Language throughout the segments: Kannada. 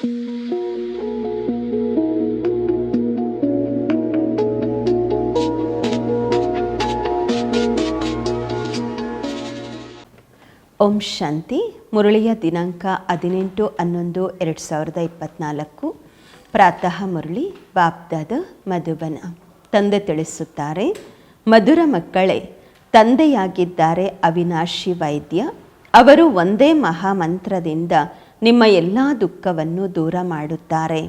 ಓಂ ಶಾಂತಿ, ಮುರಳಿಯ ದಿನಾಂಕ ಹದಿನೆಂಟು ಹನ್ನೊಂದು ಎರಡು ಸಾವಿರದ ಇಪ್ಪತ್ತ್ನಾಲ್ಕು ಪ್ರಾತಃ ಮುರಳಿ, ಬಾಪ್ದಾದ ಮಧುಬನ. ತಂದೆ ತಿಳಿಸುತ್ತಾರೆ, ಮಧುರ ಮಕ್ಕಳೇ, ತಂದೆಯಾಗಿದ್ದಾರೆ ಅವಿನಾಶಿ ವೈದ್ಯ. ಅವರು ಒಂದೇ ಮಹಾಮಂತ್ರದಿಂದ ನಿಮ್ಮ ಎಲ್ಲ ದುಃಖವನ್ನು ದೂರ ಮಾಡುತ್ತಾರೆ.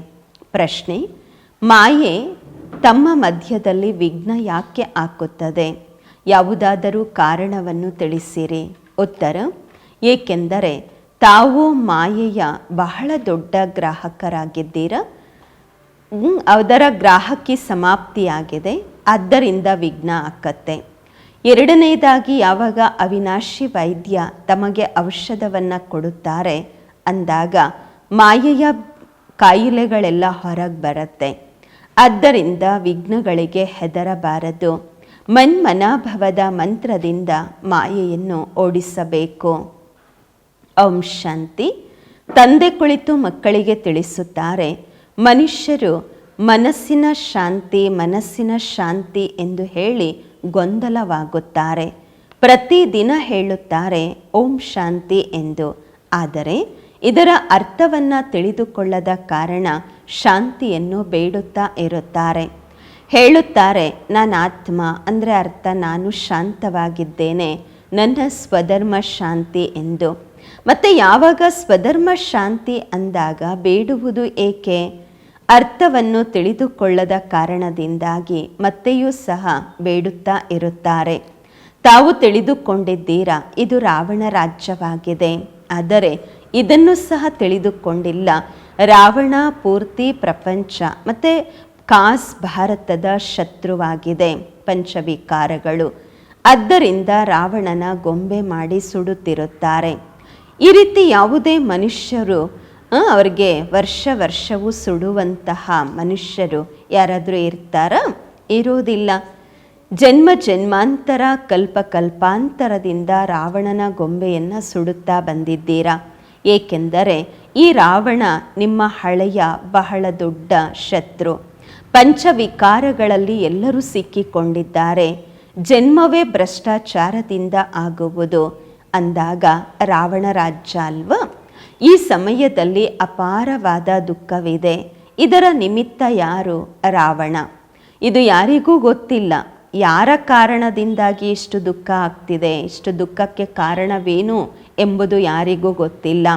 ಪ್ರಶ್ನೆ, ಮಾಯೆ ತಮ್ಮ ಮಧ್ಯದಲ್ಲಿ ವಿಘ್ನ ಯಾಕೆ ಹಾಕುತ್ತದೆ? ಯಾವುದಾದರೂ ಕಾರಣವನ್ನು ತಿಳಿಸಿರಿ. ಉತ್ತರ, ಏಕೆಂದರೆ ತಾವು ಮಾಯೆಯ ಬಹಳ ದೊಡ್ಡ ಗ್ರಾಹಕರಾಗಿದ್ದೀರ? ಅದರ ಗ್ರಾಹಕಿ ಸಮಾಪ್ತಿಯಾಗಿದೆ, ಆದ್ದರಿಂದ ವಿಘ್ನ ಆಕತ್ತೆ ಎರಡನೇದಾಗಿ, ಯಾವಾಗ ಅವಿನಾಶಿ ವೈದ್ಯ ತಮಗೆ ಔಷಧವನ್ನು ಕೊಡುತ್ತಾರೆ ಅಂದಾಗ ಮಾಯೆಯ ಕಾಯಿಲೆಗಳೆಲ್ಲ ಹೊರಗೆ ಬರುತ್ತೆ. ಆದ್ದರಿಂದ ವಿಘ್ನಗಳಿಗೆ ಹೆದರಬಾರದು. ಮನ್ಮನಾಭವದ ಮಂತ್ರದಿಂದ ಮಾಯೆಯನ್ನು ಓಡಿಸಬೇಕು. ಓಂ ಶಾಂತಿ. ತಂದೆ ಕುಳಿತು ಮಕ್ಕಳಿಗೆ ತಿಳಿಸುತ್ತಾರೆ, ಮನುಷ್ಯರು ಮನಸ್ಸಿನ ಶಾಂತಿ ಮನಸ್ಸಿನ ಶಾಂತಿ ಎಂದು ಹೇಳಿ ಗೊಂದಲವಾಗುತ್ತಾರೆ. ಪ್ರತಿದಿನ ಹೇಳುತ್ತಾರೆ, ಓಂ ಶಾಂತಿ ಎಂದು. ಆದರೆ ಇದರ ಅರ್ಥವನ್ನು ತಿಳಿದುಕೊಳ್ಳದ ಕಾರಣ ಶಾಂತಿಯನ್ನು ಬೇಡುತ್ತಾ ಇರುತ್ತಾರೆ. ಹೇಳುತ್ತಾರೆ, ನಾನು ಆತ್ಮ, ಅಂದರೆ ಅರ್ಥ, ನಾನು ಶಾಂತವಾಗಿದ್ದೇನೆ, ನನ್ನ ಸ್ವಧರ್ಮ ಶಾಂತಿ ಎಂದು. ಮತ್ತು ಯಾವಾಗ ಸ್ವಧರ್ಮ ಶಾಂತಿ ಅಂದಾಗ ಬೇಡುವುದು ಏಕೆ? ಅರ್ಥವನ್ನು ತಿಳಿದುಕೊಳ್ಳದ ಕಾರಣದಿಂದಾಗಿ ಮತ್ತೆಯೂ ಸಹ ಬೇಡುತ್ತಾ ಇರುತ್ತಾರೆ. ತಾವು ತಿಳಿದುಕೊಂಡಿದ್ದೀರಾ, ಇದು ರಾವಣ ರಾಜ್ಯವಾಗಿದೆ. ಆದರೆ ಇದನ್ನು ಸಹ ತಿಳಿದುಕೊಂಡಿಲ್ಲ. ರಾವಣ, ಪೂರ್ತಿ ಪ್ರಪಂಚ, ಮತ್ತು ಕಾಸ್ ಭಾರತದ ಶತ್ರುವಾಗಿದೆ ಪಂಚವಿಕಾರಗಳು. ಆದ್ದರಿಂದ ರಾವಣನ ಗೊಂಬೆ ಮಾಡಿ ಸುಡುತ್ತಿರುತ್ತಾರೆ. ಈ ರೀತಿ ಯಾವುದೇ ಮನುಷ್ಯರು ಅವ್ರಿಗೆ ವರ್ಷ ವರ್ಷವೂ ಸುಡುವಂತಹ ಮನುಷ್ಯರು ಯಾರಾದರೂ ಇರ್ತಾರಾ? ಇರೋದಿಲ್ಲ ಜನ್ಮ ಜನ್ಮಾಂತರ ಕಲ್ಪ ಕಲ್ಪಾಂತರದಿಂದ ರಾವಣನ ಗೊಂಬೆಯನ್ನು ಸುಡುತ್ತಾ ಬಂದಿದ್ದೀರಾ? ಏಕೆಂದರೆ ಈ ರಾವಣ ನಿಮ್ಮ ಹಳೆಯ ಬಹಳ ದೊಡ್ಡ ಶತ್ರು. ಪಂಚವಿಕಾರಗಳಲ್ಲಿ ಎಲ್ಲರೂ ಸಿಕ್ಕಿಕೊಂಡಿದ್ದಾರೆ. ಜನ್ಮವೇ ಭ್ರಷ್ಟಾಚಾರದಿಂದ ಆಗುವುದು. ಅಂದಾಗ ರಾವಣ ರಾಜ್ಯ ಅಲ್ವಾ? ಈ ಸಮಯದಲ್ಲಿ ಅಪಾರವಾದ ದುಃಖವಿದೆ. ಇದರ ನಿಮಿತ್ತ ಯಾರು ರಾವಣ? ಇದು ಯಾರಿಗೂ ಗೊತ್ತಿಲ್ಲ. ಯಾರ ಕಾರಣದಿಂದಾಗಿ ಇಷ್ಟು ದುಃಖ ಆಗ್ತಿದೆ? ಇಷ್ಟು ದುಃಖಕ್ಕೆ ಕಾರಣವೇನು? ಎಂಬುದು ಯಾರಿಗೂ ಗೊತ್ತಿಲ್ಲ.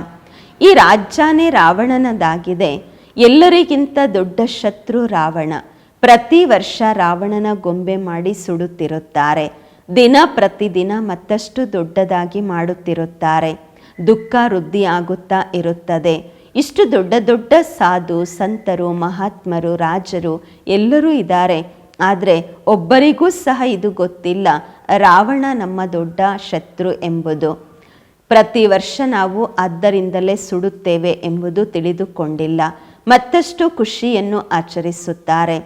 ಈ ರಾಜ್ಯನೇ ರಾವಣನದಾಗಿದೆ. ಎಲ್ಲರಿಗಿಂತ ದೊಡ್ಡ ಶತ್ರು ರಾವಣ. ಪ್ರತಿ ವರ್ಷ ರಾವಣನ ಗೊಂಬೆ ಮಾಡಿ ಸುಡುತ್ತಿರುತ್ತಾರೆ. ದಿನ ಪ್ರತಿದಿನ ಮತ್ತಷ್ಟು ದೊಡ್ಡದಾಗಿ ಮಾಡುತ್ತಿರುತ್ತಾರೆ. ದುಃಖ ವೃದ್ಧಿಯಾಗುತ್ತಾ ಇರುತ್ತದೆ. ಇಷ್ಟು ದೊಡ್ಡ ದೊಡ್ಡ ಸಾಧು, ಸಂತರು, ಮಹಾತ್ಮರು, ರಾಜರು ಎಲ್ಲರೂ ಇದ್ದಾರೆ. ಆದರೆ ಒಬ್ಬರಿಗೂ ಸಹ ಇದು ಗೊತ್ತಿಲ್ಲ. ರಾವಣ ನಮ್ಮ ದೊಡ್ಡ ಶತ್ರು ಎಂಬುದು. ಪ್ರತಿ ವರ್ಷ ನಾವು ಅದರಿಂದಲೇ ಸುಡುತ್ತೇವೆ ಎಂಬುದು ತಿಳಿದುಕೊಂಡಿಲ್ಲ. ಮತ್ತಷ್ಟು ಖುಷಿಯನ್ನು ಆಚರಿಸುತ್ತಾರೆ.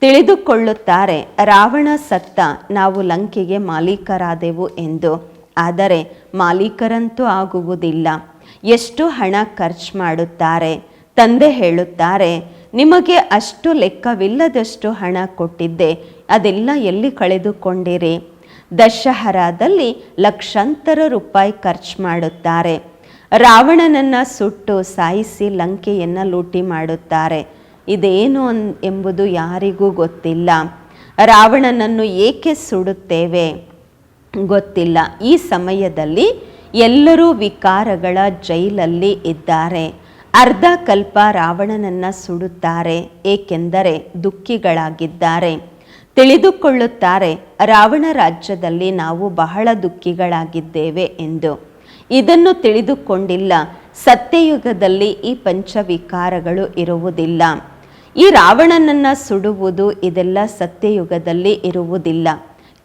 ತಿಳಿದುಕೊಳ್ಳುತ್ತಾರೆ, ರಾವಣ ಸತ್ತ ನಾವು ಲಂಕೆಗೆ ಮಾಲೀಕರಾದೆವು ಎಂದು. ಆದರೆ ಮಾಲೀಕರಂತೂ ಆಗುವುದಿಲ್ಲ. ಎಷ್ಟು ಹಣ ಖರ್ಚು ಮಾಡುತ್ತಾರೆ? ತಂದೆ ಹೇಳುತ್ತಾರೆ, ನಿಮಗೆ ಅಷ್ಟು ಲೆಕ್ಕವಿಲ್ಲದಷ್ಟು ಹಣ ಕೊಟ್ಟಿದ್ದೆ. ಅದೆಲ್ಲ ಎಲ್ಲಿ ಕಳೆದುಕೊಂಡಿರಿ? ದಶಹರಾದಲ್ಲಿ ಲಕ್ಷಾಂತರ ರೂಪಾಯಿ ಖರ್ಚು ಮಾಡುತ್ತಾರೆ. ರಾವಣನನ್ನ ಸುಟ್ಟು ಸಾಯಿಸಿ ಲಂಕೆಯನ್ನು ಲೂಟಿ ಮಾಡುತ್ತಾರೆ. ಇದೇನು ಎಂಬುದು ಯಾರಿಗೂ ಗೊತ್ತಿಲ್ಲ. ರಾವಣನನ್ನು ಏಕೆ ಸುಡುತ್ತೇವೆ? ಗೊತ್ತಿಲ್ಲ. ಈ ಸಮಯದಲ್ಲಿ ಎಲ್ಲರೂ ವಿಕಾರಗಳ ಜೈಲಲ್ಲಿ ಇದ್ದಾರೆ. ಅರ್ಧ ಕಲ್ಪ ರಾವಣನನ್ನು ಸುಡುತ್ತಾರೆ, ಏಕೆಂದರೆ ದುಃಖಿಗಳಾಗಿದ್ದಾರೆ. ತಿಳಿದುಕೊಳ್ಳುತ್ತಾರೆ, ರಾವಣ ರಾಜ್ಯದಲ್ಲಿ ನಾವು ಬಹಳ ದುಃಖಿಗಳಾಗಿದ್ದೇವೆ ಎಂದು. ಇದನ್ನು ತಿಳಿದುಕೊಂಡಿಲ್ಲ, ಸತ್ಯಯುಗದಲ್ಲಿ ಈ ಪಂಚವಿಕಾರಗಳು ಇರುವುದಿಲ್ಲ. ಈ ರಾವಣನನ್ನು ಸುಡುವುದು ಇದೆಲ್ಲ ಸತ್ಯಯುಗದಲ್ಲಿ ಇರುವುದಿಲ್ಲ.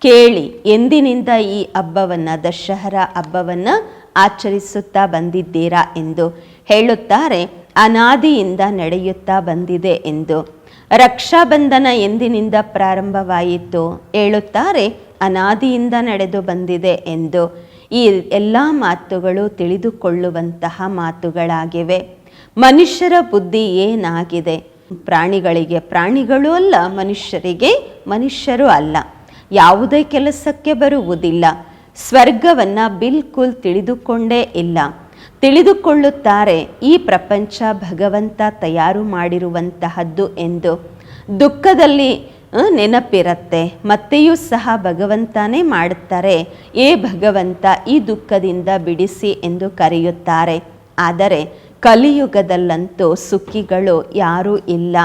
ಕೇಳಿ, ಎಂದಿನಿಂದ ಈ ಹಬ್ಬವನ್ನು, ದಶಹರ ಹಬ್ಬವನ್ನು ಆಚರಿಸುತ್ತಾ ಬಂದಿದ್ದೀರಾ ಎಂದು ಹೇಳುತ್ತಾರೆ ಅನಾದಿಯಿಂದ ನಡೆಯುತ್ತಾ ಬಂದಿದೆ ಎಂದು. ರಕ್ಷಾಬಂಧನ ಎಂದಿನಿಂದ ಪ್ರಾರಂಭವಾಯಿತು ಹೇಳುತ್ತಾರೆ ಅನಾದಿಯಿಂದ ನಡೆದು ಬಂದಿದೆ ಎಂದು. ಈ ಎಲ್ಲ ಮಾತುಗಳು ತಿಳಿದುಕೊಳ್ಳುವಂತಹ ಮಾತುಗಳಾಗಿವೆ. ಮನುಷ್ಯರ ಬುದ್ಧಿ ಏನಾಗಿದೆ? ಪ್ರಾಣಿಗಳಿಗೆ ಪ್ರಾಣಿಗಳು ಅಲ್ಲ, ಮನುಷ್ಯರಿಗೆ ಮನುಷ್ಯರು ಅಲ್ಲ. ಯಾವುದೇ ಕೆಲಸಕ್ಕೆ ಬರುವುದಿಲ್ಲ. ಸ್ವರ್ಗವನ್ನು ಬಿಲ್ಕುಲ್ ತಿಳಿದುಕೊಂಡೇ ಇಲ್ಲ. ತಿಳಿದುಕೊಳ್ಳುತ್ತಾರೆ, ಈ ಪ್ರಪಂಚ ಭಗವಂತ ತಯಾರು ಮಾಡಿರುವಂತಹದ್ದು ಎಂದು. ದುಃಖದಲ್ಲಿ ನೆನಪಿರತ್ತೆ, ಮತ್ತೆಯೂ ಸಹ ಭಗವಂತನೇ ಮಾಡುತ್ತಾರೆ. ಏ ಭಗವಂತ, ಈ ದುಃಖದಿಂದ ಬಿಡಿಸಿ ಎಂದು ಕರೆಯುತ್ತಾರೆ. ಆದರೆ, ಕಲಿಯುಗದಲ್ಲಂತೂ ಸುಖಿಗಳು ಯಾರೂ ಇಲ್ಲ.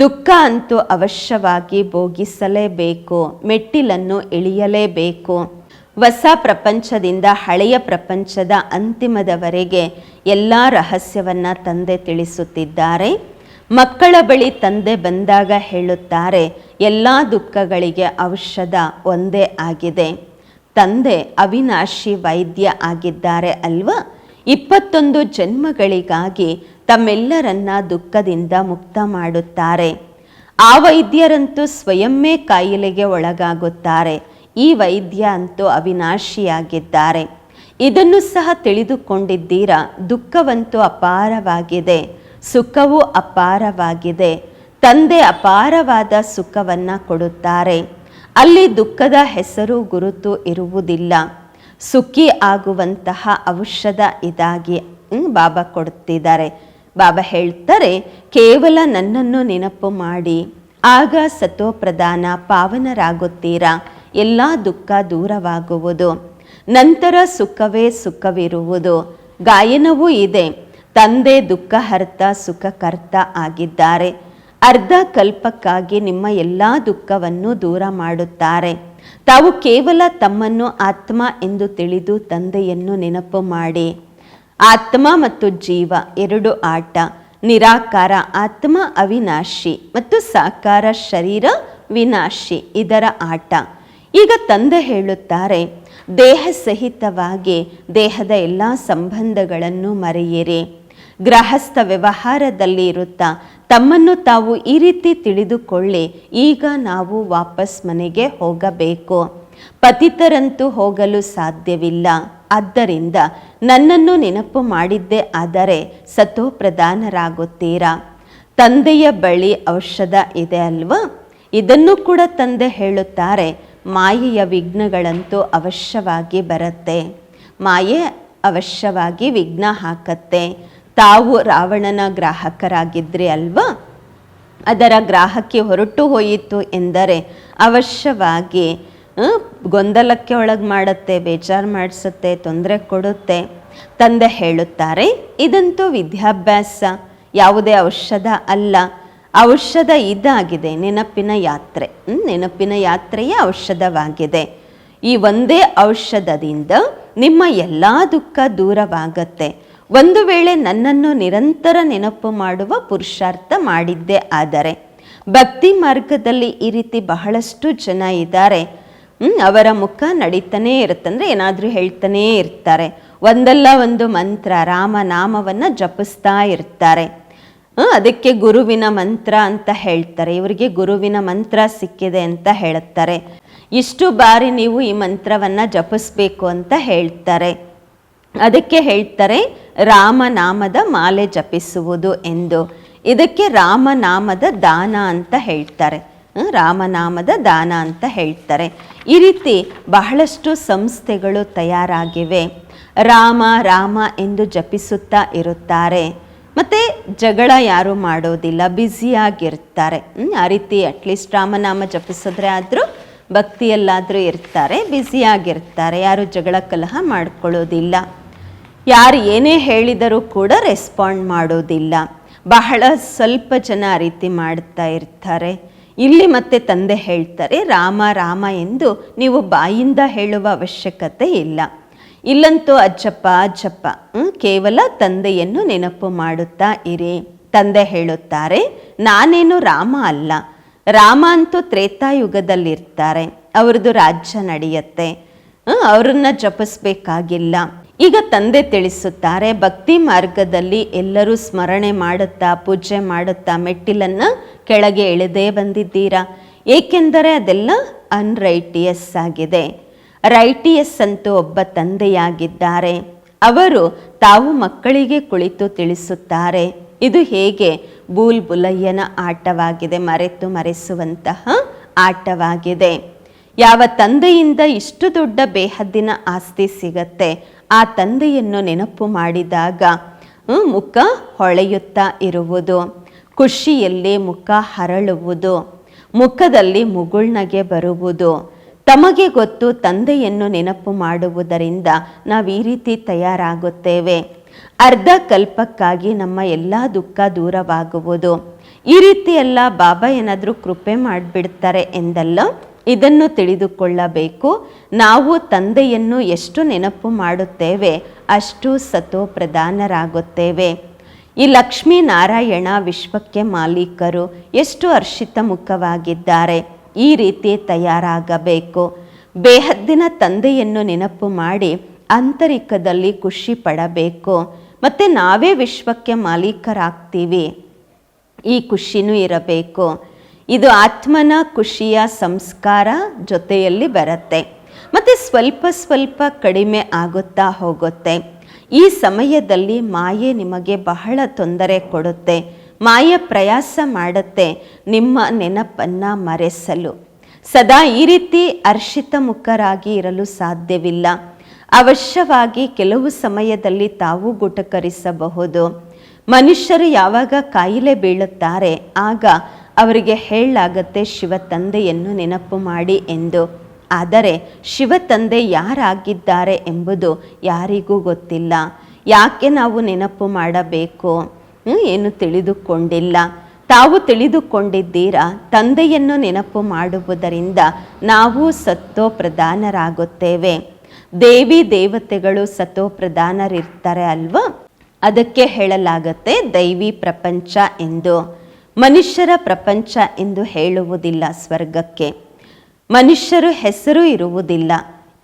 ದುಃಖ ಅಂತೂ ಅವಶ್ಯವಾಗಿ ಭೋಗಿಸಲೇಬೇಕು, ಮೆಟ್ಟಿಲನ್ನು ಇಳಿಯಲೇಬೇಕು. ಹೊಸ ಪ್ರಪಂಚದಿಂದ ಹಳೆಯ ಪ್ರಪಂಚದ ಅಂತಿಮದವರೆಗೆ ಎಲ್ಲ ರಹಸ್ಯವನ್ನ ತಂದೆ ತಿಳಿಸುತ್ತಿದ್ದಾರೆ. ಮಕ್ಕಳ ಬಳಿ ತಂದೆ ಬಂದಾಗ ಹೇಳುತ್ತಾರೆ, ಎಲ್ಲ ದುಃಖಗಳಿಗೆ ಔಷಧ ಒಂದೇ ಆಗಿದೆ. ತಂದೆ ಅವಿನಾಶಿ ವೈದ್ಯ ಆಗಿದ್ದಾರೆ ಅಲ್ವಾ? ಇಪ್ಪತ್ತೊಂದು ಜನ್ಮಗಳಿಗಾಗಿ ತಮ್ಮೆಲ್ಲರನ್ನ ದುಃಖದಿಂದ ಮುಕ್ತ ಮಾಡುತ್ತಾರೆ. ಆ ವೈದ್ಯರಂತೂ ಸ್ವಯಮ್ಮೇ ಕಾಯಿಲೆಗೆ ಒಳಗಾಗುತ್ತಾರೆ. ಈ ವೈದ್ಯ ಅಂತೂ ಅವಿನಾಶಿಯಾಗಿದ್ದಾರೆ. ಇದನ್ನು ಸಹ ತಿಳಿದುಕೊಂಡಿದ್ದೀರಾ? ದುಃಖವಂತೂ ಅಪಾರವಾಗಿದೆ. ಸುಖವೂ ಅಪಾರವಾಗಿದೆ. ತಂದೆ ಅಪಾರವಾದ ಸುಖವನ್ನ ಕೊಡುತ್ತಾರೆ. ಅಲ್ಲಿ ದುಃಖದ ಹೆಸರು ಗುರುತು ಇರುವುದಿಲ್ಲ. ಸುಖಿ ಆಗುವಂತಹ ಔಷಧ ಇದಾಗಿ ಬಾಬಾ ಕೊಡುತ್ತಿದ್ದಾರೆ ಬಾಬಾ ಹೇಳ್ತಾರೆ, ಕೇವಲ ನನ್ನನ್ನು ನೆನಪು ಮಾಡಿ, ಆಗ ಸತೋಪ್ರಧಾನ ಪಾವನರಾಗುತ್ತೀರಾ? ಎಲ್ಲ ದುಃಖ ದೂರವಾಗುವುದು. ನಂತರ ಸುಖವೇ ಸುಖವಿರುವುದು. ಗಾಯನವೂ ಇದೆ. ತಂದೆ ದುಃಖ ಹರ್ತ ಸುಖಕರ್ತ ಆಗಿದ್ದಾರೆ. ಅರ್ಧ ಕಲ್ಪಕ್ಕಾಗಿ ನಿಮ್ಮ ಎಲ್ಲ ದುಃಖವನ್ನು ದೂರ ಮಾಡುತ್ತಾರೆ. ತಾವು ಕೇವಲ ತಮ್ಮನ್ನು ಆತ್ಮ ಎಂದು ತಿಳಿದು ತಂದೆಯನ್ನು ನೆನಪು ಮಾಡಿ. ಆತ್ಮ ಮತ್ತು ಜೀವ ಎರಡು ಆಟ. ನಿರಾಕಾರ ಆತ್ಮ ಅವಿನಾಶಿ ಮತ್ತು ಸಾಕಾರ ಶರೀರ ವಿನಾಶಿ ಇದರ ಆಟ. ಈಗ ತಂದೆ ಹೇಳುತ್ತಾರೆ, ದೇಹ ಸಹಿತವಾಗಿ ದೇಹದ ಎಲ್ಲ ಸಂಬಂಧಗಳನ್ನು ಮರೆಯಿರಿ. ಗೃಹಸ್ಥ ವ್ಯವಹಾರದಲ್ಲಿ ಇರುತ್ತಾ ತಮ್ಮನ್ನು ತಾವು ಈ ರೀತಿ ತಿಳಿದುಕೊಳ್ಳಿ, ಈಗ ನಾವು ವಾಪಸ್ ಮನೆಗೆ ಹೋಗಬೇಕು. ಪತಿತರಂತೂ ಹೋಗಲು ಸಾಧ್ಯವಿಲ್ಲ. ಆದ್ದರಿಂದ ನನ್ನನ್ನು ನೆನಪು ಮಾಡಿದ್ದೇ ಆದರೆ ಸತೋ ಪ್ರಧಾನರಾಗುತ್ತೀರಾ? ತಂದೆಯ ಬಳಿ ಔಷಧ ಇದೆ ಅಲ್ವಾ? ಇದನ್ನು ಕೂಡ ತಂದೆ ಹೇಳುತ್ತಾರೆ ಮಾಯೆಯ ವಿಘ್ನಗಳಂತೂ ಅವಶ್ಯವಾಗಿ ಬರುತ್ತೆ. ಮಾಯೆ ಅವಶ್ಯವಾಗಿ ವಿಘ್ನ ಹಾಕತ್ತೆ. ತಾವು ರಾವಣನ ಗ್ರಾಹಕರಾಗಿದ್ರಿ ಅಲ್ವಾ? ಅದರ ಗ್ರಾಹಕ್ಕೆ ಹೊರಟು ಹೋಯಿತು ಎಂದರೆ ಅವಶ್ಯವಾಗಿ ಗೊಂದಲಕ್ಕೆ ಒಳಗೆ ಮಾಡುತ್ತೆ, ಬೇಜಾರು ಮಾಡಿಸುತ್ತೆ, ತೊಂದರೆ ಕೊಡುತ್ತೆ. ತಂದೆ ಹೇಳುತ್ತಾರೆ, ಇದಂತೂ ವಿದ್ಯಾಭ್ಯಾಸ, ಯಾವುದೇ ಔಷಧ ಅಲ್ಲ. ಔಷಧ ಇದಾಗಿದೆ, ನೆನಪಿನ ಯಾತ್ರೆ. ನೆನಪಿನ ಯಾತ್ರೆಯೇ ಔಷಧವಾಗಿದೆ. ಈ ಒಂದೇ ಔಷಧದಿಂದ ನಿಮ್ಮ ಎಲ್ಲ ದುಃಖ ದೂರವಾಗತ್ತೆ. ಒಂದು ವೇಳೆ ನನ್ನನ್ನು ನಿರಂತರ ನೆನಪು ಮಾಡುವ ಪುರುಷಾರ್ಥ ಮಾಡಿದ್ದೇ ಆದರೆ, ಭಕ್ತಿ ಮಾರ್ಗದಲ್ಲಿ ಈ ರೀತಿ ಬಹಳಷ್ಟು ಜನ ಇದ್ದಾರೆ. ಅವರ ಮುಖ ನಡೀತಾನೇ ಇರುತ್ತಂದ್ರೆ ಏನಾದರೂ ಹೇಳ್ತಾನೇ ಇರ್ತಾರೆ. ಒಂದಲ್ಲ ಒಂದು ಮಂತ್ರ ರಾಮನಾಮವನ್ನು ಜಪಿಸ್ತಾ ಇರ್ತಾರೆ. ಅದಕ್ಕೆ ಗುರುವಿನ ಮಂತ್ರ ಅಂತ ಹೇಳ್ತಾರೆ. ಇವರಿಗೆ ಗುರುವಿನ ಮಂತ್ರ ಸಿಕ್ಕಿದೆ ಅಂತ ಹೇಳುತ್ತಾರೆ ಇಷ್ಟು ಬಾರಿ ನೀವು ಈ ಮಂತ್ರವನ್ನು ಜಪಿಸ್ಬೇಕು ಅಂತ ಹೇಳ್ತಾರೆ. ಅದಕ್ಕೆ ಹೇಳ್ತಾರೆ ರಾಮನಾಮದ ಮಾಲೆ ಜಪಿಸುವುದು ಎಂದು. ಇದಕ್ಕೆ ರಾಮನಾಮದ ದಾನ ಅಂತ ಹೇಳ್ತಾರೆ. ರಾಮನಾಮದ ದಾನ ಅಂತ ಹೇಳ್ತಾರೆ. ಈ ರೀತಿ ಬಹಳಷ್ಟು ಸಂಸ್ಥೆಗಳು ತಯಾರಾಗಿವೆ. ರಾಮ ರಾಮ ಎಂದು ಜಪಿಸುತ್ತಾ ಇರುತ್ತಾರೆ. ಮತ್ತೆ ಜಗಳ ಯಾರು ಮಾಡೋದಿಲ್ಲ ಬ್ಯುಸಿಯಾಗಿರ್ತಾರೆ ಆ ರೀತಿ ಅಟ್ಲೀಸ್ಟ್ ರಾಮನಾಮ ಜಪಿಸಿದ್ರೆ ಆದರೂ ಭಕ್ತಿಯಲ್ಲಾದರೂ ಇರ್ತಾರೆ ಬ್ಯುಸಿಯಾಗಿರ್ತಾರೆ ಯಾರು ಜಗಳ ಕಲಹ ಮಾಡ್ಕೊಳ್ಳೋದಿಲ್ಲ. ಯಾರು ಏನೇ ಹೇಳಿದರೂ ಕೂಡ ರೆಸ್ಪಾಂಡ್ ಮಾಡೋದಿಲ್ಲ. ಬಹಳ ಸ್ವಲ್ಪ ಜನ ಆ ರೀತಿ ಮಾಡ್ತಾ ಇರ್ತಾರೆ. ಇಲ್ಲಿ ಮತ್ತೆ ತಂದೆ ಹೇಳ್ತಾರೆ, ರಾಮ ರಾಮ ಎಂದು ನೀವು ಬಾಯಿಂದ ಹೇಳುವ ಅವಶ್ಯಕತೆ ಇಲ್ಲ. ಇಲ್ಲಂತೂ ಅಜ್ಜಪ್ಪ ಅಜ್ಜಪ್ಪ ಕೇವಲ ತಂದೆಯನ್ನು ನೆನಪು ಮಾಡುತ್ತಾ ಇರಿ. ತಂದೆ ಹೇಳುತ್ತಾರೆ, ನಾನೇನು ರಾಮ ಅಲ್ಲ. ರಾಮ ಅಂತೂ ತ್ರೇತಾಯುಗದಲ್ಲಿರ್ತಾರೆ. ಅವ್ರದ್ದು ರಾಜ್ಯ ನಡೆಯುತ್ತೆ. ಅವ್ರನ್ನ ಜಪಿಸ್ಬೇಕಾಗಿಲ್ಲ. ಈಗ ತಂದೆ ತಿಳಿಸುತ್ತಾರೆ, ಭಕ್ತಿ ಮಾರ್ಗದಲ್ಲಿ ಎಲ್ಲರೂ ಸ್ಮರಣೆ ಮಾಡುತ್ತಾ, ಪೂಜೆ ಮಾಡುತ್ತಾ, ಮೆಟ್ಟಿಲನ್ನು ಕೆಳಗೆ ಎಳೆದೇ ಬಂದಿದ್ದೀರಾ? ಏಕೆಂದರೆ ಅದೆಲ್ಲ ಅನ್ರೈಟಿಯಸ್ ಆಗಿದೆ. ರೈಟಿಯಸ್ ಅಂತೂ ಒಬ್ಬ ತಂದೆಯಾಗಿದ್ದಾರೆ. ಅವರು ತಾವು ಮಕ್ಕಳಿಗೆ ಕುಳಿತು ತಿಳಿಸುತ್ತಾರೆ. ಇದು ಹೇಗೆ? ಬೂಲ್ ಬುಲಯ್ಯನ ಆಟವಾಗಿದೆ, ಮರೆತು ಮರೆಸುವಂತಹ ಆಟವಾಗಿದೆ. ಯಾವ ತಂದೆಯಿಂದ ಇಷ್ಟು ದೊಡ್ಡ ಬೇಹದ್ದಿನ ಆಸ್ತಿ ಸಿಗತ್ತೆ? ಆ ತಂದೆಯನ್ನು ನೆನಪು ಮಾಡಿದಾಗ ಮುಖ ಹೊಳೆಯುತ್ತಾ ಇರುವುದು, ಖುಷಿಯಲ್ಲಿ ಮುಖ ಹರಳುವುದು, ಮುಖದಲ್ಲಿ ಮುಗುಳ್ನಗೆ ಬರುವುದು ತಮಗೆ ಗೊತ್ತು ತಂದೆಯನ್ನು ನೆನಪು ಮಾಡುವುದರಿಂದ ನಾವು ಈ ರೀತಿ ತಯಾರಾಗುತ್ತೇವೆ. ಅರ್ಧ ಕಲ್ಪಕ್ಕಾಗಿ ನಮ್ಮ ಎಲ್ಲ ದುಃಖ ದೂರವಾಗುವುದು. ಈ ರೀತಿಯೆಲ್ಲ ಬಾಬಾ ಏನಾದರೂ ಕೃಪೆ ಮಾಡಿಬಿಡ್ತಾರೆ ಎಂದಲ್ಲ? ಇದನ್ನು ತಿಳಿದುಕೊಳ್ಳಬೇಕು. ನಾವು ತಂದೆಯನ್ನು ಎಷ್ಟು ನೆನಪು ಮಾಡುತ್ತೇವೆ, ಅಷ್ಟು ಸತೋ ಪ್ರಧಾನರಾಗುತ್ತೇವೆ ಈ ಲಕ್ಷ್ಮೀನಾರಾಯಣ ವಿಶ್ವಕ್ಕೆ ಮಾಲೀಕರು ಎಷ್ಟು ಹರ್ಷಿತ ಮುಖವಾಗಿದ್ದಾರೆ. ಈ ರೀತಿ ತಯಾರಾಗಬೇಕು. ಬೇಹದ್ದಿನ ತಂದೆಯನ್ನು ನೆನಪು ಮಾಡಿ ಆಂತರಿಕದಲ್ಲಿ ಖುಷಿ ಪಡಬೇಕು. ಮತ್ತು ನಾವೇ ವಿಶ್ವಕ್ಕೆ ಮಾಲೀಕರಾಗ್ತೀವಿ. ಈ ಖುಷಿನೂ ಇರಬೇಕು. ಇದು ಆತ್ಮನ ಖುಷಿಯ ಸಂಸ್ಕಾರ ಜೊತೆಯಲ್ಲಿ ಬರುತ್ತೆ. ಮತ್ತು ಸ್ವಲ್ಪ ಸ್ವಲ್ಪ ಕಡಿಮೆ ಆಗುತ್ತಾ ಹೋಗುತ್ತೆ. ಈ ಸಮಯದಲ್ಲಿ ಮಾಯೆ ನಿಮಗೆ ಬಹಳ ತೊಂದರೆ ಕೊಡುತ್ತೆ. ಮಾಯೆ ಪ್ರಯಾಸ ಮಾಡುತ್ತೆ ನಿಮ್ಮ ನೆನಪನ್ನು ಮರೆಸಲು. ಸದಾ ಈ ರೀತಿ ಅರ್ಷಿತ ಮುಖರಾಗಿ ಇರಲು ಸಾಧ್ಯವಿಲ್ಲ. ಅವಶ್ಯವಾಗಿ ಕೆಲವು ಸಮಯದಲ್ಲಿ ತಾವು ಗುಟಕರಿಸಬಹುದು. ಮನುಷ್ಯರು ಯಾವಾಗ ಕಾಯಿಲೆ ಬೀಳುತ್ತಾರೆ, ಆಗ ಅವರಿಗೆ ಹೇಳಲಾಗತ್ತೆ ಶಿವ ತಂದೆಯನ್ನು ನೆನಪು ಮಾಡಿ ಎಂದು. ಆದರೆ ಶಿವ ತಂದೆ ಯಾರಾಗಿದ್ದಾರೆ ಎಂಬುದು ಯಾರಿಗೂ ಗೊತ್ತಿಲ್ಲ. ಯಾಕೆ ನಾವು ನೆನಪು ಮಾಡಬೇಕು? ಏನು ತಿಳಿದುಕೊಂಡಿಲ್ಲ. ತಾವು ತಿಳಿದುಕೊಂಡಿದ್ದೀರಾ? ತಂದೆಯನ್ನು ನೆನಪು ಮಾಡುವುದರಿಂದ ನಾವು ಸತ್ತೋ ಪ್ರಧಾನರಾಗುತ್ತೇವೆ ದೇವಿ ದೇವತೆಗಳು ಸತೋ ಪ್ರಧಾನರಿರ್ತಾರೆ ಅಲ್ವಾ? ಅದಕ್ಕೆ ಹೇಳಲಾಗತ್ತೆ ದೈವಿ ಪ್ರಪಂಚ ಎಂದು. ಮನುಷ್ಯರ ಪ್ರಪಂಚ ಎಂದು ಹೇಳುವುದಿಲ್ಲ ಸ್ವರ್ಗಕ್ಕೆ. ಮನುಷ್ಯರು ಹೆಸರು ಇರುವುದಿಲ್ಲ.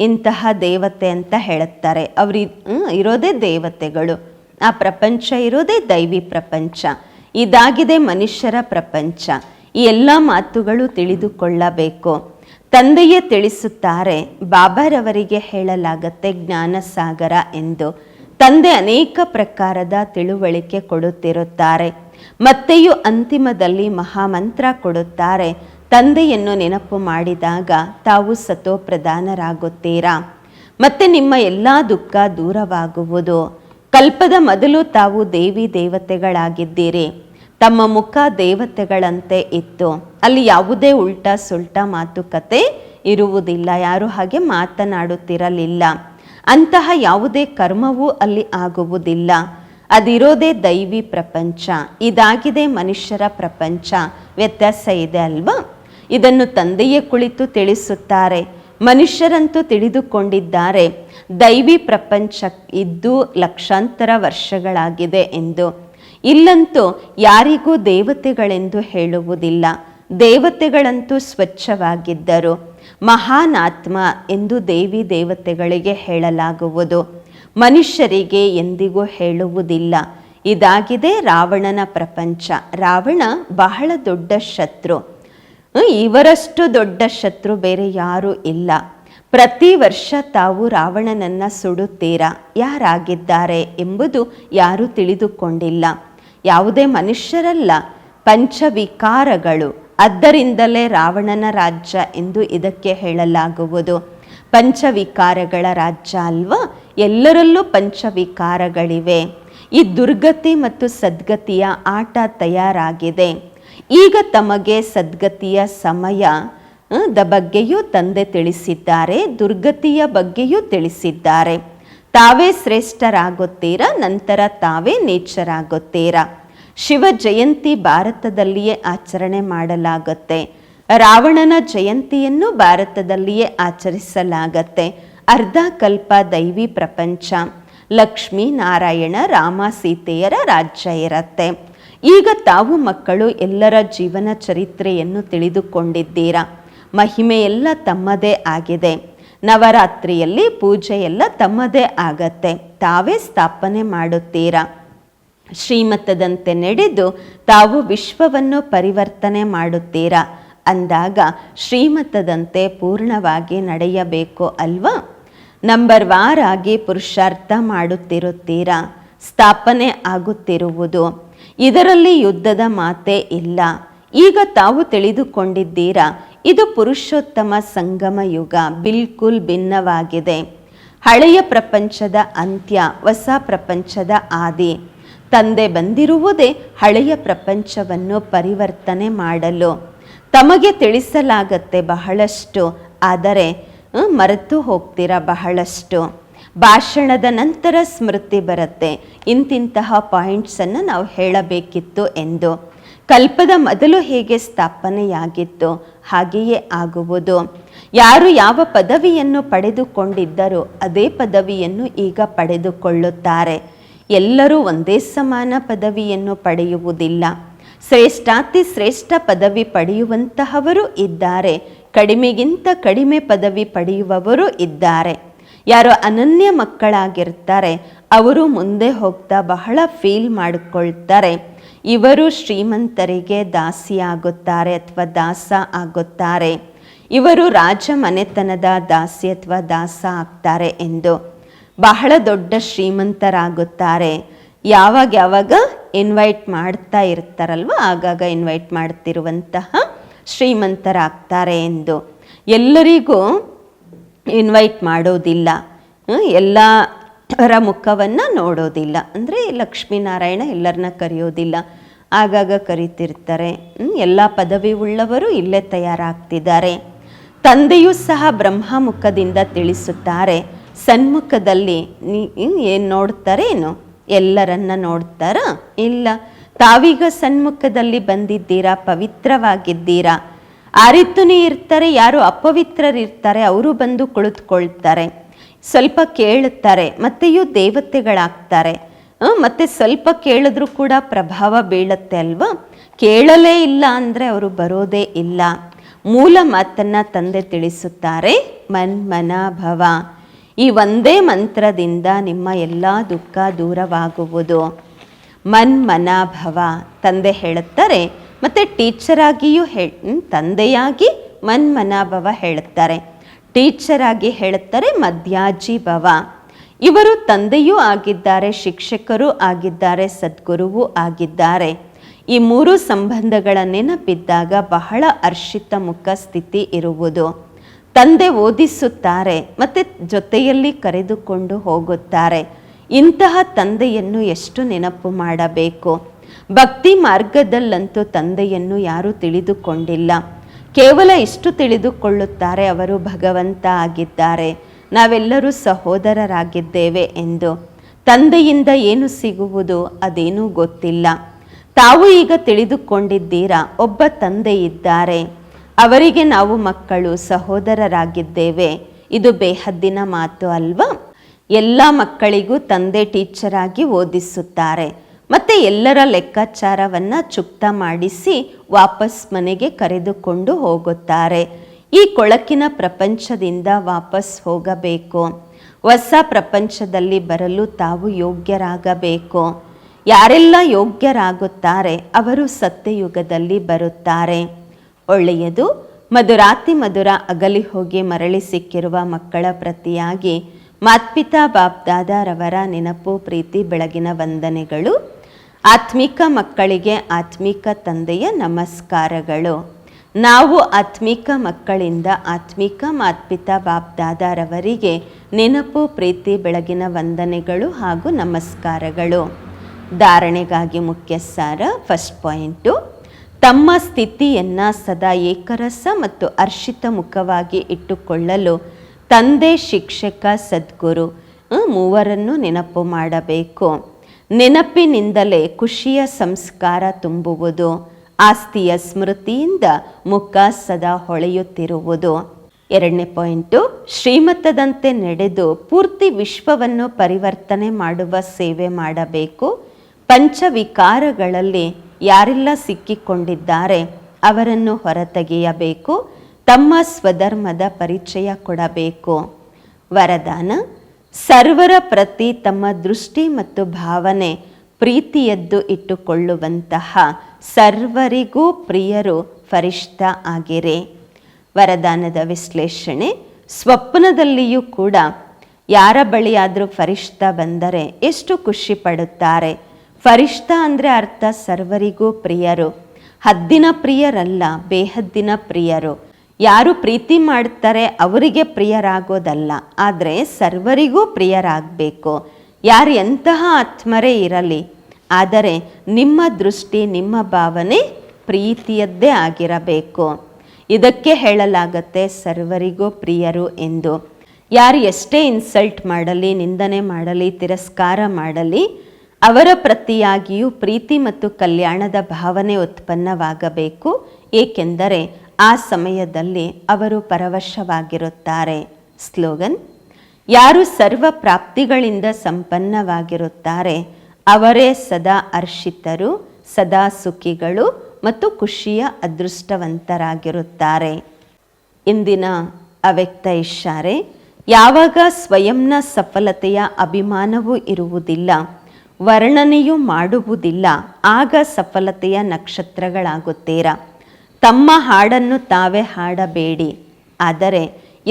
ಇಂತಹ ದೇವತೆ ಅಂತ ಹೇಳುತ್ತಾರೆ. ಅವರು ಇರೋದೇ ದೇವತೆಗಳು. ಆ ಪ್ರಪಂಚ ಇರೋದೇ ದೈವಿ ಪ್ರಪಂಚ. ಇದಾಗಿದೆ ಮನುಷ್ಯರ ಪ್ರಪಂಚ. ಈ ಎಲ್ಲ ಮಾತುಗಳು ತಿಳಿದುಕೊಳ್ಳಬೇಕು. ತಂದೆಯೇ ತಿಳಿಸುತ್ತಾರೆ, ಬಾಬಾರವರಿಗೆ ಹೇಳಲಾಗತ್ತೆ ಜ್ಞಾನಸಾಗರ ಎಂದು. ತಂದೆ ಅನೇಕ ಪ್ರಕಾರದ ತಿಳುವಳಿಕೆ ಕೊಡುತ್ತಿರುತ್ತಾರೆ. ಮತ್ತೆಯೂ ಅಂತಿಮದಲ್ಲಿ ಮಹಾಮಂತ್ರ ಕೊಡುತ್ತಾರೆ. ತಂದೆಯನ್ನು ನೆನಪು ಮಾಡಿದಾಗ ತಾವು ಸತೋಪ್ರಧಾನರಾಗುತ್ತೀರಾ? ಮತ್ತೆ ನಿಮ್ಮ ಎಲ್ಲ ದುಃಖ ದೂರವಾಗುವುದು? ಕಲ್ಪದ ಮೊದಲು ತಾವು ದೇವಿ ದೇವತೆಗಳಾಗಿದ್ದೀರಿ. ತಮ್ಮ ಮುಖ ದೇವತೆಗಳಂತೆ ಇತ್ತು. ಅಲ್ಲಿ ಯಾವುದೇ ಉಲ್ಟಾ ಸುಲ್ಟಾ ಮಾತುಕತೆ ಇರುವುದಿಲ್ಲ. ಯಾರು ಹಾಗೆ ಮಾತನಾಡುತ್ತಿರಲಿಲ್ಲ. ಅಂತಹ ಯಾವುದೇ ಕರ್ಮವೂ ಅಲ್ಲಿ ಆಗುವುದಿಲ್ಲ. ಅದಿರೋದೇ ದೈವಿ ಪ್ರಪಂಚ. ಇದಾಗಿದೆ ಮನುಷ್ಯರ ಪ್ರಪಂಚ. ವ್ಯತ್ಯಾಸ ಇದೆ ಅಲ್ವಾ? ಇದನ್ನು ತಂದೆಯೇ ಕುಳಿತು ತಿಳಿಸುತ್ತಾರೆ. ಮನುಷ್ಯರಂತೂ ತಿಳಿದುಕೊಂಡಿದ್ದಾರೆ, ದೈವಿ ಪ್ರಪಂಚ ಇದ್ದು ಲಕ್ಷಾಂತರ ವರ್ಷಗಳಾಗಿದೆ ಎಂದು. ಇಲ್ಲಂತೂ ಯಾರಿಗೂ ದೇವತೆಗಳೆಂದು ಹೇಳುವುದಿಲ್ಲ. ದೇವತೆಗಳಂತೂ ಸ್ವಚ್ಛವಾಗಿದ್ದರು. ಮಹಾನ್ ಆತ್ಮ ಎಂದು ದೇವಿ ದೇವತೆಗಳಿಗೆ ಹೇಳಲಾಗುವುದು. ಮನುಷ್ಯರಿಗೆ ಎಂದಿಗೂ ಹೇಳುವುದಿಲ್ಲ. ಇದಾಗಿದೆ ರಾವಣನ ಪ್ರಪಂಚ. ರಾವಣ ಬಹಳ ದೊಡ್ಡ ಶತ್ರು. ಇವರಷ್ಟು ದೊಡ್ಡ ಶತ್ರು ಬೇರೆ ಯಾರೂ ಇಲ್ಲ. ಪ್ರತಿ ವರ್ಷ ತಾವು ರಾವಣನನ್ನ ಸುಡುತ್ತೀರಾ? ಯಾರಾಗಿದ್ದಾರೆ ಎಂಬುದು ಯಾರೂ ತಿಳಿದುಕೊಂಡಿಲ್ಲ. ಯಾವುದೇ ಮನುಷ್ಯರಲ್ಲ, ಪಂಚವಿಕಾರಗಳು. ಅದರಿಂದಲೇ ರಾವಣನ ರಾಜ್ಯ ಎಂದು ಇದಕ್ಕೆ ಹೇಳಲಾಗುವುದು. ಪಂಚವಿಕಾರಗಳ ರಾಜ್ಯ ಅಲ್ವಾ? ಎಲ್ಲರಲ್ಲೂ ಪಂಚವಿಕಾರಗಳಿವೆ. ಈ ದುರ್ಗತಿ ಮತ್ತು ಸದ್ಗತಿಯ ಆಟ ತಯಾರಾಗಿದೆ. ಈಗ ತಮಗೆ ಸದ್ಗತಿಯ ಸಮಯ ದ ಬಗ್ಗೆಯೂ ತಂದೆ ತಿಳಿಸಿದ್ದಾರೆ, ದುರ್ಗತಿಯ ಬಗ್ಗೆಯೂ ತಿಳಿಸಿದ್ದಾರೆ. ತಾವೇ ಶ್ರೇಷ್ಠರಾಗುತ್ತೀರಾ, ನಂತರ ತಾವೇ ನೇಚರಾಗುತ್ತೀರಾ? ಶಿವ ಜಯಂತಿ ಭಾರತದಲ್ಲಿಯೇ ಆಚರಣೆ ಮಾಡಲಾಗುತ್ತೆ. ರಾವಣನ ಜಯಂತಿಯನ್ನು ಭಾರತದಲ್ಲಿಯೇ ಆಚರಿಸಲಾಗತ್ತೆ. ಅರ್ಧ ಕಲ್ಪ ದೈವಿ ಪ್ರಪಂಚ. ಲಕ್ಷ್ಮೀ ನಾರಾಯಣ ರಾಮ ಸೀತೆಯರ ರಾಜ್ಯ ಇರತ್ತೆ. ಈಗ ತಾವು ಮಕ್ಕಳು ಎಲ್ಲರ ಜೀವನ ಚರಿತ್ರೆಯನ್ನು ತಿಳಿದುಕೊಂಡಿದ್ದೀರಾ? ಮಹಿಮೆಯೆಲ್ಲ ತಮ್ಮದೇ ಆಗಿದೆ. ನವರಾತ್ರಿಯಲ್ಲಿ ಪೂಜೆಯೆಲ್ಲ ತಮ್ಮದೇ ಆಗತ್ತೆ. ತಾವೇ ಸ್ಥಾಪನೆ ಮಾಡುತ್ತೀರಾ? ಶ್ರೀಮತದಂತೆ ನಡೆದು ತಾವು ವಿಶ್ವವನ್ನು ಪರಿವರ್ತನೆ ಮಾಡುತ್ತೀರಾ? ಅಂದಾಗ ಶ್ರೀಮತದಂತೆ ಪೂರ್ಣವಾಗಿ ನಡೆಯಬೇಕು ಅಲ್ವಾ? ನಂಬರ್ ವಾರ್ ಆಗಿ ಪುರುಷಾರ್ಥ ಮಾಡುತ್ತಿರುತ್ತೀರಾ? ಸ್ಥಾಪನೆ ಆಗುತ್ತಿರುವುದು ಇದರಲ್ಲಿ ಯುದ್ಧದ ಮಾತೇ ಇಲ್ಲ. ಈಗ ತಾವು ತಿಳಿದುಕೊಂಡಿದ್ದೀರಾ, ಇದು ಪುರುಷೋತ್ತಮ ಸಂಗಮ ಯುಗ, ಬಿಲ್ಕುಲ್ ಭಿನ್ನವಾಗಿದೆ. ಹಳೆಯ ಪ್ರಪಂಚದ ಅಂತ್ಯ, ಹೊಸ ಪ್ರಪಂಚದ ಆದಿ. ತಂದೆ ಬಂದಿರುವುದೇ ಹಳೆಯ ಪ್ರಪಂಚವನ್ನು ಪರಿವರ್ತನೆ ಮಾಡಲು. ತಮಗೆ ತಿಳಿಸಲಾಗತ್ತೆ ಬಹಳಷ್ಟು, ಆದರೆ ಮರೆತು ಹೋಗ್ತೀರಾ ಬಹಳಷ್ಟು. ಭಾಷಣದ ನಂತರ ಸ್ಮೃತಿ ಬರುತ್ತೆ. ಇಂತಿಂತಹ ಪಾಯಿಂಟ್ಸನ್ನು ನಾವು ಹೇಳಬೇಕಿತ್ತು ಎಂದು. ಕಲ್ಪದ ಮೊದಲು ಹೇಗೆ ಸ್ಥಾಪನೆಯಾಗಿತ್ತು, ಹಾಗೆಯೇ ಆಗುವುದು. ಯಾರು ಯಾವ ಪದವಿಯನ್ನು ಪಡೆದುಕೊಂಡಿದ್ದರೂ ಅದೇ ಪದವಿಯನ್ನು ಈಗ ಪಡೆದುಕೊಳ್ಳುತ್ತಾರೆ. ಎಲ್ಲರೂ ಒಂದೇ ಸಮಾನ ಪದವಿಯನ್ನು ಪಡೆಯುವುದಿಲ್ಲ. ಶ್ರೇಷ್ಠಾತಿ ಶ್ರೇಷ್ಠ ಪದವಿ ಪಡೆಯುವಂತಹವರು ಇದ್ದಾರೆ. ಕಡಿಮೆಗಿಂತ ಕಡಿಮೆ ಪದವಿ ಪಡೆಯುವವರು ಇದ್ದಾರೆ. ಯಾರು ಅನನ್ಯ ಮಕ್ಕಳಾಗಿರ್ತಾರೆ. ಅವರು ಮುಂದೆ ಹೋಗ್ತಾ ಬಹಳ ಫೀಲ್ ಮಾಡಿಕೊಳ್ತಾರೆ. ಇವರು ಶ್ರೀಮಂತರಿಗೆ ದಾಸಿಯಾಗುತ್ತಾರೆ ಅಥವಾ ದಾಸ ಆಗುತ್ತಾರೆ. ಇವರು ರಾಜ ಮನೆತನದ ದಾಸಿ ಅಥವಾ ದಾಸ ಆಗ್ತಾರೆ ಎಂದು ಬಹಳ ದೊಡ್ಡ ಶ್ರೀಮಂತರಾಗುತ್ತಾರೆ. ಯಾವಾಗ ಯಾವಾಗ ಇನ್ವೈಟ್ ಮಾಡ್ತಾ ಇರ್ತಾರಲ್ವ, ಆಗಾಗ ಇನ್ವೈಟ್ ಮಾಡ್ತಿರುವಂತಹ ಶ್ರೀಮಂತರಾಗ್ತಾರೆ ಎಂದು. ಎಲ್ಲರಿಗೂ ಇನ್ವೈಟ್ ಮಾಡೋದಿಲ್ಲ. ಎಲ್ಲ ಎಲ್ಲರ ಮುಖವನ್ನು ನೋಡೋದಿಲ್ಲ. ಅಂದರೆ ಲಕ್ಷ್ಮೀನಾರಾಯಣ ಎಲ್ಲರನ್ನ ಕರೆಯೋದಿಲ್ಲ. ಆಗಾಗ ಕರಿತಿರ್ತಾರೆ. ಎಲ್ಲ ಪದವಿ ಉಳ್ಳವರು ಇಲ್ಲೇ ತಯಾರಾಗ್ತಿದ್ದಾರೆ. ತಂದೆಯೂ ಸಹ ಬ್ರಹ್ಮಮುಖದಿಂದ ತಿಳಿಸುತ್ತಾರೆ. ಸನ್ಮುಖದಲ್ಲಿ ಏನು ನೋಡ್ತಾರೆ ಏನು ಎಲ್ಲರನ್ನ ನೋಡ್ತಾರಾ? ಇಲ್ಲ. ತಾವೀಗ ಸನ್ಮುಖದಲ್ಲಿ ಬಂದಿದ್ದೀರಾ, ಪವಿತ್ರವಾಗಿದ್ದೀರಾ? ಆ ರೀತಿನೇ ಇರ್ತಾರೆ ಯಾರು ಅಪವಿತ್ರರಿರ್ತಾರೆ, ಅವರು ಬಂದು ಕುಳಿತುಕೊಳ್ತಾರೆ. ಸ್ವಲ್ಪ ಕೇಳುತ್ತಾರೆ, ಮತ್ತೆಯೂ ದೇವತೆಗಳಾಗ್ತಾರೆ. ಮತ್ತೆ ಸ್ವಲ್ಪ ಕೇಳಿದ್ರೂ ಕೂಡ ಪ್ರಭಾವ ಬೀಳತ್ತೆ ಅಲ್ವಾ? ಕೇಳಲೇ ಇಲ್ಲ ಅಂದರೆ ಅವರು ಬರೋದೇ ಇಲ್ಲ. ಮೂಲ ಮಾತನ್ನು ತಂದೆ ತಿಳಿಸುತ್ತಾರೆ ಮನ್ ಭವ ಈ ಒಂದೇ ಮಂತ್ರದಿಂದ ನಿಮ್ಮ ಎಲ್ಲ ದುಃಖ ದೂರವಾಗುವುದು. ಮನ್ ಭವ ತಂದೆ ಹೇಳುತ್ತಾರೆ ಮತ್ತು ಟೀಚರಾಗಿಯೂ ಆಗಿಯೂ ಹೇ ಹ್ಮ್, ತಂದೆಯಾಗಿ ಮನ್ಮನಾಭವ ಹೇಳುತ್ತಾರೆ. ಟೀಚರ್ ಆಗಿ ಹೇಳುತ್ತಾರೆ ಮಧ್ಯಾಜಿ ಭವ. ಇವರು ತಂದೆಯೂ ಆಗಿದ್ದಾರೆ ಶಿಕ್ಷಕರೂ ಆಗಿದ್ದಾರೆ ಸದ್ಗುರುವೂ ಆಗಿದ್ದಾರೆ. ಈ ಮೂರು ಸಂಬಂಧಗಳ ನೆನಪಿದ್ದಾಗ ಬಹಳ ಅರ್ಷಿತ ಮುಖ ಸ್ಥಿತಿ ಇರುವುದು. ತಂದೆ ಓದಿಸುತ್ತಾರೆ ಮತ್ತು ಜೊತೆಯಲ್ಲಿ ಕರೆದುಕೊಂಡು ಹೋಗುತ್ತಾರೆ. ಇಂತಹ ತಂದೆಯನ್ನು ಎಷ್ಟು ನೆನಪು ಮಾಡಬೇಕು? ಭಕ್ತಿ ಮಾರ್ಗದಲ್ಲಂತೂ ತಂದೆಯನ್ನು ಯಾರೂ ತಿಳಿದುಕೊಂಡಿಲ್ಲ. ಕೇವಲ ಇಷ್ಟು ತಿಳಿದುಕೊಳ್ಳುತ್ತಾರೆ ಅವರು ಭಗವಂತ ಆಗಿದ್ದಾರೆ. ನಾವೆಲ್ಲರೂ ಸಹೋದರರಾಗಿದ್ದೇವೆ ಎಂದು. ತಂದೆಯಿಂದ ಏನು ಸಿಗುವುದು ಅದೇನೂ ಗೊತ್ತಿಲ್ಲ. ತಾವು ಈಗ ತಿಳಿದುಕೊಂಡಿದ್ದೀರಾ, ಒಬ್ಬ ತಂದೆ ಇದ್ದಾರೆ. ಅವರಿಗೆ ನಾವು ಮಕ್ಕಳು, ಸಹೋದರರಾಗಿದ್ದೇವೆ. ಇದು ಬೇಹದ್ದಿನ ಮಾತು ಅಲ್ವಾ? ಎಲ್ಲ ಮಕ್ಕಳಿಗೂ ತಂದೆ ಟೀಚರ್ ಆಗಿ ಓದಿಸುತ್ತಾರೆ. ಮತ್ತೆ ಎಲ್ಲರ ಲೆಕ್ಕಾಚಾರವನ್ನ ಚುಕ್ತ ಮಾಡಿಸಿ ವಾಪಸ್ ಮನೆಗೆ ಕರೆದುಕೊಂಡು ಹೋಗುತ್ತಾರೆ. ಈ ಕೊಳಕಿನ ಪ್ರಪಂಚದಿಂದ ವಾಪಸ್ ಹೋಗಬೇಕು. ಹೊಸ ಪ್ರಪಂಚದಲ್ಲಿ ಬರಲು ತಾವು ಯೋಗ್ಯರಾಗಬೇಕು. ಯಾರೆಲ್ಲ ಯೋಗ್ಯರಾಗುತ್ತಾರೆ ಅವರು ಸತ್ಯಯುಗದಲ್ಲಿ ಬರುತ್ತಾರೆ. ಒಳ್ಳೆಯದು, ಮಧುರಾತಿ ಮಧುರ ಅಗಲಿ ಹೋಗಿ ಮರಳಿ ಸಿಕ್ಕಿರುವ ಮಕ್ಕಳ ಪ್ರತಿಯಾಗಿ ಮಾತ್ಪಿತಾ ಬಾಬ್ದಾದಾರವರ ನೆನಪು, ಪ್ರೀತಿ, ಬೆಳಗಿನ ವಂದನೆಗಳು ಆತ್ಮಿಕ ಮಕ್ಕಳಿಗೆ ಆತ್ಮಿಕ ತಂದೆಯ ನಮಸ್ಕಾರಗಳು. ನಾವು ಆತ್ಮಿಕ ಮಕ್ಕಳಿಂದ ಆತ್ಮಿಕ ಮಾತ್ಪಿತಾ ಬಾಪ್ದಾದಾರವರಿಗೆ ನೆನಪು, ಪ್ರೀತಿ, ಬೆಳಗಿನ ವಂದನೆಗಳು ಹಾಗೂ ನಮಸ್ಕಾರಗಳು. ಧಾರಣೆಗಾಗಿ ಮುಖ್ಯ ಸಾರ ಫಸ್ಟ್ ಪಾಯಿಂಟು. ತಮ್ಮ ಸ್ಥಿತಿಯನ್ನು ಸದಾ ಏಕರಸ ಮತ್ತು ಅರ್ಷಿತ ಮುಖವಾಗಿ ಇಟ್ಟುಕೊಳ್ಳಲು ತಂದೆ, ಶಿಕ್ಷಕ, ಸದ್ಗುರು ಮೂವರನ್ನು ನೆನಪು ಮಾಡಬೇಕು. ನೆನಪಿನಿಂದಲೇ ಖುಷಿಯ ಸಂಸ್ಕಾರ ತುಂಬುವುದು, ಆಸ್ತಿಯ ಸ್ಮೃತಿಯಿಂದ ಮುಖ ಸದಾ ಹೊಳೆಯುತ್ತಿರುವುದು. ಎರಡನೇ ಪಾಯಿಂಟು, ಶ್ರೀಮತದಂತೆ ನಡೆದು ಪೂರ್ತಿ ವಿಶ್ವವನ್ನು ಪರಿವರ್ತನೆ ಮಾಡುವ ಸೇವೆ ಮಾಡಬೇಕು. ಪಂಚವಿಕಾರಗಳಲ್ಲಿ ಯಾರೆಲ್ಲ ಸಿಕ್ಕಿಕೊಂಡಿದ್ದಾರೆ ಅವರನ್ನು ಹೊರತೆಗೆಯಬೇಕು. ತಮ್ಮ ಸ್ವಧರ್ಮದ ಪರಿಚಯ ಕೊಡಬೇಕು. ವರದಾನ ಸರ್ವರ ಪ್ರತಿ ತಮ್ಮ ದೃಷ್ಟಿ ಮತ್ತು ಭಾವನೆ ಪ್ರೀತಿಯದ್ದು ಇಟ್ಟುಕೊಳ್ಳುವಂತಹ ಸರ್ವರಿಗೂ ಪ್ರಿಯರು ಫರಿಷ್ಠ ಆಗಿರೆ. ವರದಾನದ ವಿಶ್ಲೇಷಣೆ, ಸ್ವಪ್ನದಲ್ಲಿಯೂ ಕೂಡ ಯಾರ ಬಳಿಯಾದರೂ ಫರಿಷ್ಠ ಬಂದರೆ ಎಷ್ಟು ಖುಷಿ ಪಡುತ್ತಾರೆ? ಫರಿಷ್ಠ ಅಂದರೆ ಅರ್ಥ ಸರ್ವರಿಗೂ ಪ್ರಿಯರು. ಹದ್ದಿನ ಪ್ರಿಯರಲ್ಲ, ಬೇಹದ್ದಿನ ಪ್ರಿಯರು. ಯಾರು ಪ್ರೀತಿ ಮಾಡ್ತಾರೆ ಅವರಿಗೆ ಪ್ರಿಯರಾಗೋದಲ್ಲ, ಆದರೆ ಸರ್ವರಿಗೂ ಪ್ರಿಯರಾಗಬೇಕು. ಯಾರು ಎಂತಹ ಆತ್ಮರೇ ಇರಲಿ, ಆದರೆ ನಿಮ್ಮ ದೃಷ್ಟಿ, ನಿಮ್ಮ ಭಾವನೆ ಪ್ರೀತಿಯದ್ದೇ ಆಗಿರಬೇಕು. ಇದಕ್ಕೆ ಹೇಳಲಾಗತ್ತೆ ಸರ್ವರಿಗೂ ಪ್ರಿಯರು ಎಂದು. ಯಾರು ಎಷ್ಟೇ ಇನ್ಸಲ್ಟ್ ಮಾಡಲಿ, ನಿಂದನೆ ಮಾಡಲಿ, ತಿರಸ್ಕಾರ ಮಾಡಲಿ, ಅವರ ಪ್ರತಿಯಾಗಿಯೂ ಪ್ರೀತಿ ಮತ್ತು ಕಲ್ಯಾಣದ ಭಾವನೆ ಉತ್ಪನ್ನವಾಗಬೇಕು. ಏಕೆಂದರೆ ಆ ಸಮಯದಲ್ಲಿ ಅವರು ಪರವಶವಾಗಿರುತ್ತಾರೆ. ಸ್ಲೋಗನ್, ಯಾರು ಸರ್ವ ಪ್ರಾಪ್ತಿಗಳಿಂದ ಸಂಪನ್ನವಾಗಿರುತ್ತಾರೆ, ಅವರೇ ಸದಾ ಅರ್ಷಿತರು ಸದಾ ಸುಖಿಗಳು ಮತ್ತು ಖುಷಿಯ ಅದೃಷ್ಟವಂತರಾಗಿರುತ್ತಾರೆ. ಇಂದಿನ ಅವ್ಯಕ್ತ ಇಶಾರೆ ಯಾವಾಗ ಸ್ವಯಂನ ಸಫಲತೆಯ ಅಭಿಮಾನವೂ ಇರುವುದಿಲ್ಲ, ವರ್ಣನೆಯೂ ಮಾಡುವುದಿಲ್ಲ, ಆಗ ಸಫಲತೆಯ ನಕ್ಷತ್ರಗಳಾಗುತ್ತೀರಾ? ತಮ್ಮ ಹಾಡನ್ನು ತಾವೇ ಹಾಡಬೇಡಿ. ಆದರೆ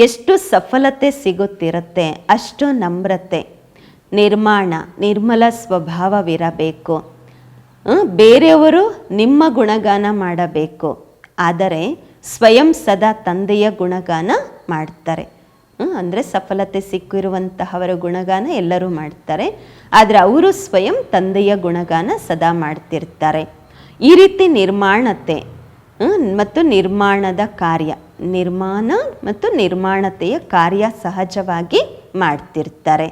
ಎಷ್ಟು ಸಫಲತೆ ಸಿಗುತ್ತಿರುತ್ತೆ, ಅಷ್ಟು ನಮ್ರತೆ. ನಿರ್ಮಾಣ, ನಿರ್ಮಲ ಸ್ವಭಾವವಿರಬೇಕು. ಬೇರೆಯವರು ನಿಮ್ಮ ಗುಣಗಾನ ಮಾಡಬೇಕು. ಆದರೆ ಸ್ವಯಂ ಸದಾ ತಂದೆಯ ಗುಣಗಾನ ಮಾಡ್ತಾರೆ. ಅಂದರೆ ಸಫಲತೆ ಸಿಕ್ಕಿರುವಂತಹವರ ಗುಣಗಾನ ಎಲ್ಲರೂ ಮಾಡ್ತಾರೆ. ಆದರೆ ಅವರು ಸ್ವಯಂ ತಂದೆಯ ಗುಣಗಾನ ಸದಾ ಮಾಡ್ತಿರ್ತಾರೆ. ಈ ರೀತಿ ನಿರ್ಮಾಣತೆ ಮತ್ತು ನಿರ್ಮಾಣದ ಕಾರ್ಯ. ನಿರ್ಮಾಣ ಮತ್ತು ನಿರ್ಮಾಣತೆಯ ಕಾರ್ಯ ಸಹಜವಾಗಿ ಮಾಡ್ತಿರ್ತಾರೆ.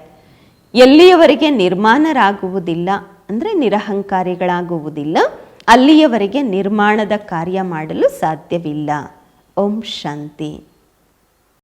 ಎಲ್ಲಿಯವರೆಗೆ ನಿರ್ಮಾಣರಾಗುವುದಿಲ್ಲ, ಅಂದರೆ ನಿರಹಂಕಾರಿಗಳಾಗುವುದಿಲ್ಲ, ಅಲ್ಲಿಯವರೆಗೆ ನಿರ್ಮಾಣದ ಕಾರ್ಯ ಮಾಡಲು ಸಾಧ್ಯವಿಲ್ಲ. ಓಂ ಶಾಂತಿ.